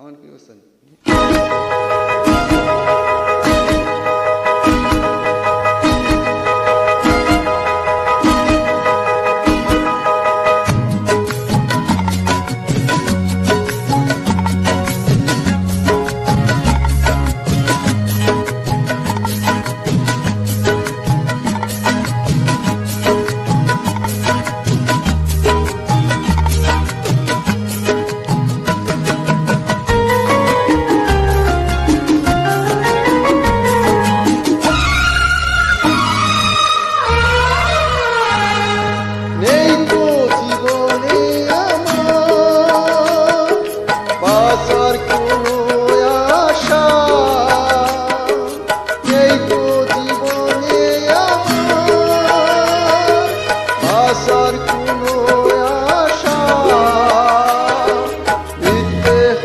அவனுக்கு யோசனை বাঁচার কোনো আশা এই তো জীবনে আমার বাঁচার কোনো আশা।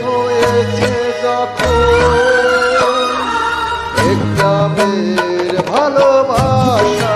হয়েছে যখন একটা ভালোবাসা।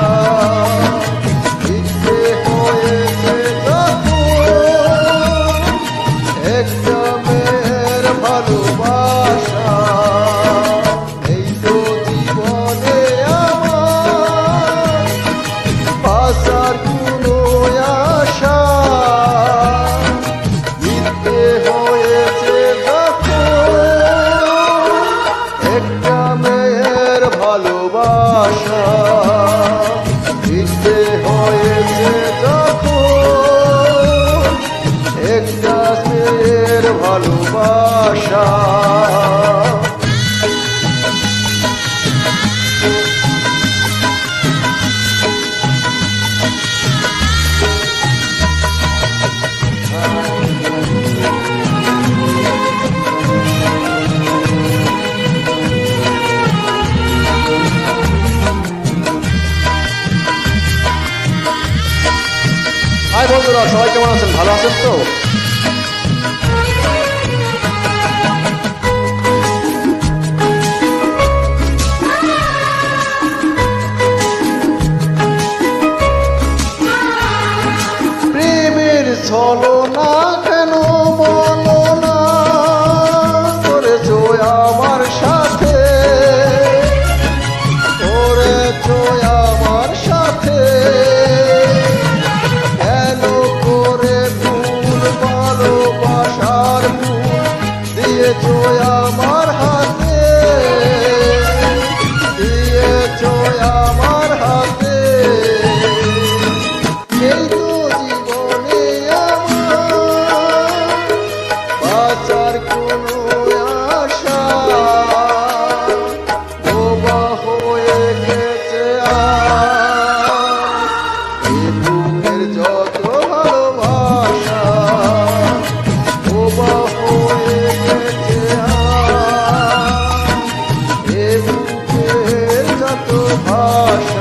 মানুষের ভালোবাসা। বন্ধুরা সবাই কেমন আছেন? ভালো আছেন তো? চলো Oh,